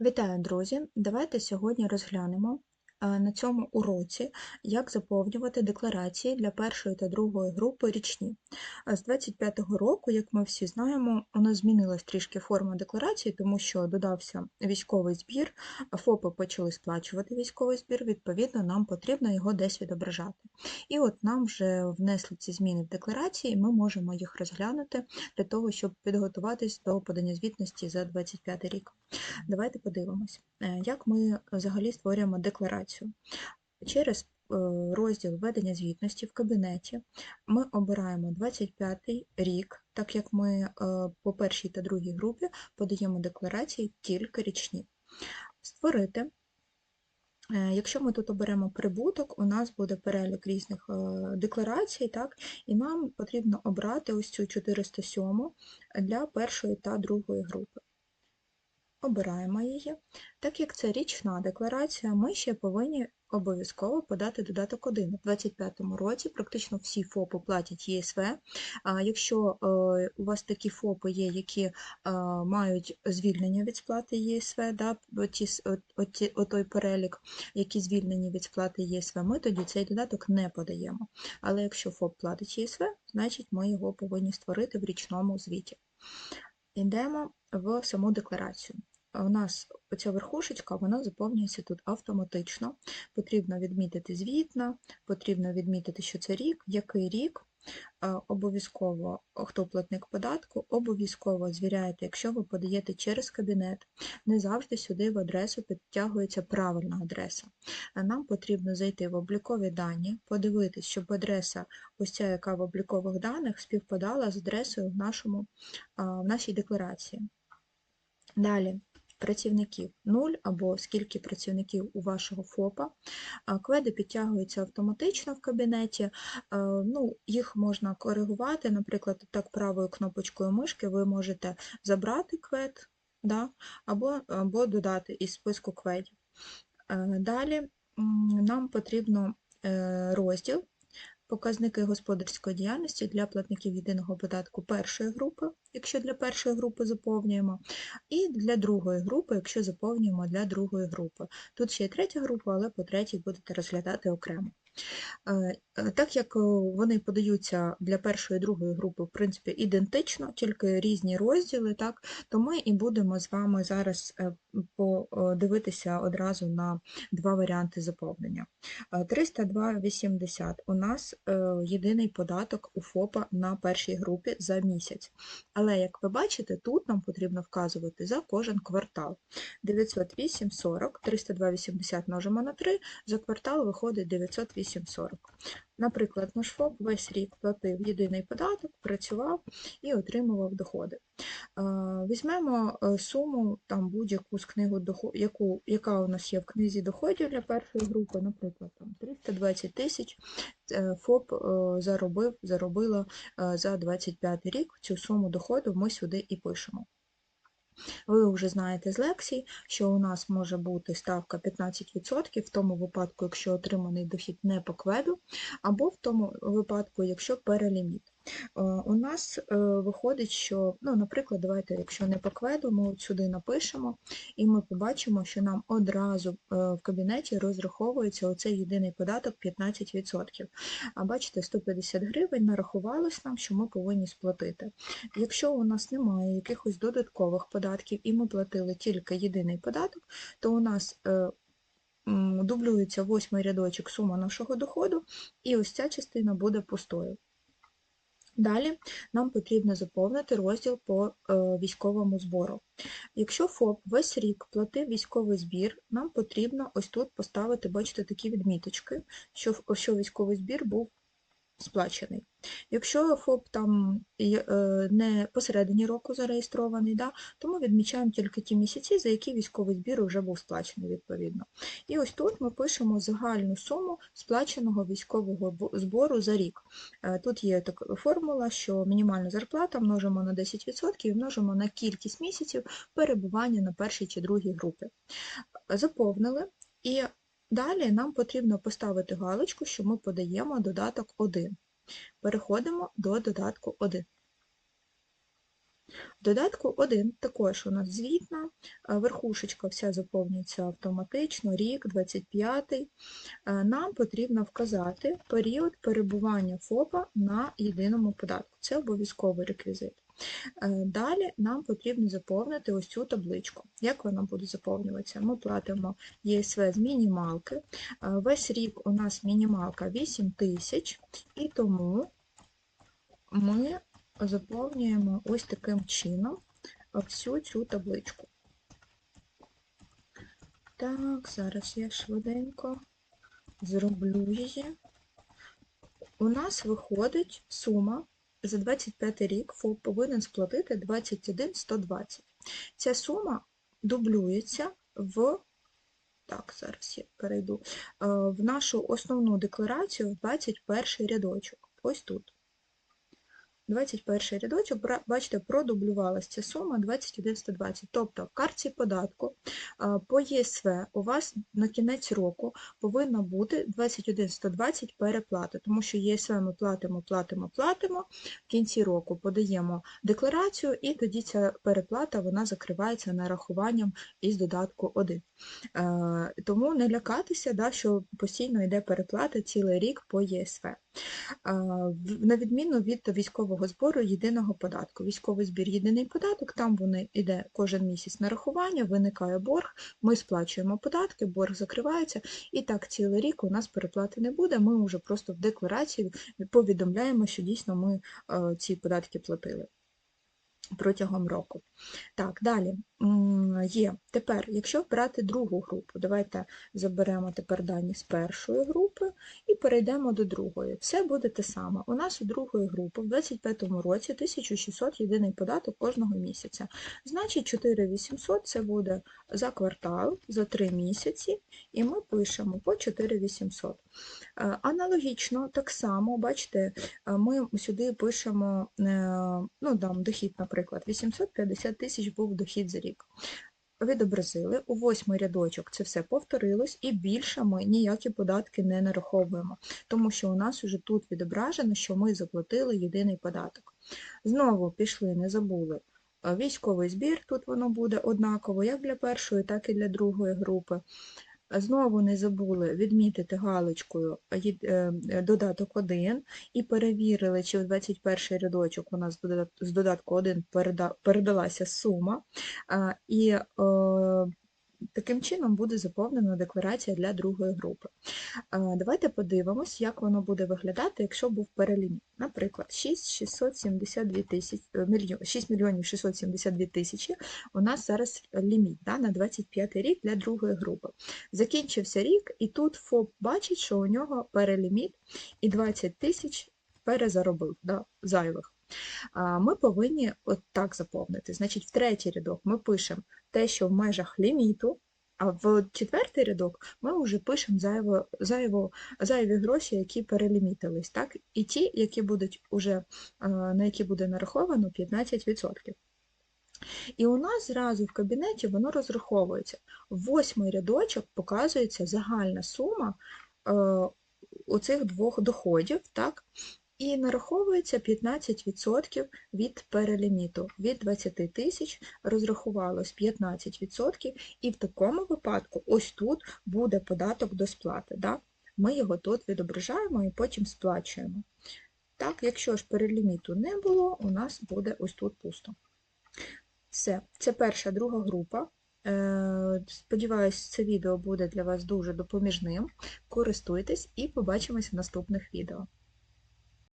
Вітаю, друзі! Давайте сьогодні розглянемо на цьому уроці, як заповнювати декларації для першої та другої групи річні. З 25-го року, як ми всі знаємо, у нас змінилась трішки форма декларації, тому що додався військовий збір, ФОПи почали сплачувати військовий збір, відповідно, нам потрібно його десь відображати. І от нам вже внесли ці зміни в декларації, ми можемо їх розглянути для того, щоб підготуватись до подання звітності за 25 рік. Давайте подивимось, е, як ми взагалі створюємо декларацію. Через е, розділ ведення звітності в кабінеті ми обираємо 25 рік, так як ми е, по першій та другій групі подаємо декларації тільки річні. Створити. Якщо ми тут оберемо прибуток, у нас буде перелік різних декларацій, так, і нам потрібно обрати ось цю 407 для першої та другої групи. Обираємо її. Так як це річна декларація, ми ще повинні обов'язково подати додаток 1. У 2025 році практично всі ФОПи платять ЄСВ. А якщо е, у вас такі ФОПи є, які е, мають звільнення від сплати ЄСВ, да, той перелік, які звільнені від сплати ЄСВ, ми тоді цей додаток не подаємо. Але якщо ФОП платить ЄСВ, значить ми його повинні створити в річному звіті. Йдемо в саму декларацію. У нас оця верхушечка вона заповнюється тут автоматично. Потрібно відмітити звітна, потрібно відмітити, що це рік, який рік. Обов'язково, хто платник податку, обов'язково звіряєте, якщо ви подаєте через кабінет, не завжди сюди в адресу підтягується правильна адреса. Нам потрібно зайти в облікові дані, подивитися, щоб адреса, ось ця, яка в облікових даних, співпадала з адресою в, нашому, в нашій декларації. Далі працівників 0 або скільки працівників у вашого ФОПа. Кведи підтягуються автоматично в кабінеті, ну, їх можна коригувати, наприклад, так правою кнопочкою мишки ви можете забрати квед да, або, або додати із списку кведів. Далі нам потрібно е, розділ Показники господарської діяльності для платників єдиного податку першої групи, якщо для першої групи заповнюємо, і для другої групи, якщо заповнюємо для другої групи. Тут ще є третя група, але по третій будете розглядати окремо. Е, е, так як е, вони подаються для першої і другої групи, в принципі, ідентично, тільки різні розділи, так, то ми і будемо з вами зараз подивитися одразу на два варіанти заповнення. 302,80 у нас єдиний податок у ФОПа на першій групі за місяць. Але, як ви бачите, тут нам потрібно вказувати за кожен квартал. 908,40, 302,80 множимо на 3, за квартал виходить 908. 8,40. Наприклад, наш ФОП весь рік платив єдиний податок, працював і отримував доходи. Візьмемо е, суму там будь-яку з книгу, яку, яка у нас є в книзі доходів для першої групи, наприклад, там 320 тисяч е, ФОП е, заробив, заробила за 25 рік. Цю суму доходу ми сюди і пишемо. Ви вже знаєте з лекцій, що у нас може бути ставка 15% в тому випадку, якщо отриманий дохід не по кведу, або в тому випадку, якщо переліміт. Е, у нас е, виходить, що, ну, наприклад, давайте, якщо не по кведу, ми сюди напишемо, і ми побачимо, що нам одразу е, в кабінеті розраховується оцей єдиний податок 15%. А бачите, 150 гривень нарахувалось нам, що ми повинні сплатити. Якщо у нас немає якихось додаткових податків, і ми платили тільки єдиний податок, то у нас дублюється восьмий рядочок сума нашого доходу, і ось ця частина буде пустою. Далі нам потрібно заповнити розділ по е, військовому збору. Якщо ФОП весь рік платив військовий збір, нам потрібно ось тут поставити, бачите, такі відміточки, що що військовий збір був сплачений. Якщо ФОП там е, не посередині року зареєстрований, да, то відмічаємо тільки ті місяці, за які військовий збір вже був сплачений відповідно. І ось тут ми пишемо загальну суму сплаченого військового збору за рік. Е, тут є така формула, що мінімальна зарплата множимо на 10% і множимо на кількість місяців перебування на першій чи другій групі. Заповнили. І Далі нам потрібно поставити галочку, що ми подаємо додаток 1. Переходимо до додатку 1. В додатку 1 також у нас звітна, е, верхушечка вся заповнюється автоматично, рік, 25-й. Е, Нам потрібно вказати період перебування ФОПа на єдиному податку. Це обов'язковий реквізит. Е, Далі нам потрібно заповнити ось цю табличку. Як вона буде заповнюватися? Ми платимо ЄСВ з мінімалки. Е, Весь рік у нас мінімалка 8 тисяч, і тому ми заповнюємо ось таким чином всю цю табличку. Так, зараз я швиденько зроблю її. У нас виходить сума за 25 рік ФОП повинен сплатити 21 120. Ця сума дублюється в так, зараз я перейду, е, в нашу основну декларацію в 21 рядочок. Ось тут. 21 рядочок, бачите, продублювалася ця сума 21 120. Тобто в картці податку по ЄСВ у вас на кінець року повинно бути 21 120 переплати, тому що ЄСВ ми платимо, платимо, платимо, в кінці року подаємо декларацію і тоді ця переплата вона закривається нарахуванням із додатку 1. Е, Тому не лякатися, що постійно йде переплата цілий рік по ЄСВ. На відміну від військового збору єдиного податку. Військовий збір єдиний податок, там вони йде кожен місяць нарахування, виникає борг, ми сплачуємо податки, борг закривається, і так цілий рік у нас переплати не буде. Ми вже просто в декларації повідомляємо, що дійсно ми е, ці податки платили протягом року. Так, далі є. Тепер, якщо брати другу групу, давайте заберемо тепер дані з першої групи і перейдемо до другої. Все буде те саме. У нас у другої групи в 2025 році 1600 єдиний податок кожного місяця. Значить, 4800 це буде за квартал, за 3 місяці, і ми пишемо по 4800. Е, Аналогічно, так само, бачите, е, ми сюди пишемо е, ну, там, дохід, наприклад, 850 тисяч був дохід за рік. Відобразили, у восьмий рядочок це все повторилось, і більше ми ніякі податки не нараховуємо, тому що у нас вже тут відображено, що ми заплатили єдиний податок. Знову пішли, не забули. Військовий збір, тут воно буде однаково, як для першої, так і для другої групи. Знову не забули відмітити галочкою «Є- е, е, додаток 1 і перевірили, чи в 21 рядочок у нас з додатку 1 переда- передалася сума. І е, таким чином буде заповнена декларація для другої групи. Давайте подивимось, як воно буде виглядати, якщо був переліміт. Наприклад, 6 672 тисяч, е, 6 мільйонів 672 тисячі у нас зараз ліміт да, на 25 рік для другої групи. Закінчився рік, і тут ФОП бачить, що у нього переліміт і 20 тисяч перезаробив да, зайвих. Ми повинні от так заповнити. Значить, в третій рядок ми пишемо те, що в межах ліміту, а в четвертий рядок ми вже пишемо зайво, зайво, зайві гроші, які перелімітились, так? І ті, які будуть уже, на які буде нараховано 15%. І у нас зразу в кабінеті воно розраховується. Восьмий рядочок показується загальна сума е, оцих двох доходів, так? І нараховується 15% від переліміту. Від 20 тисяч розрахувалось 15%, і в такому випадку ось тут буде податок до сплати. Да? Ми його тут відображаємо і потім сплачуємо. Так, якщо ж переліміту не було, у нас буде ось тут пусто. Все, це перша, друга група. Е, Сподіваюсь, це відео буде для вас дуже допоміжним. Користуйтесь і побачимось в наступних відео.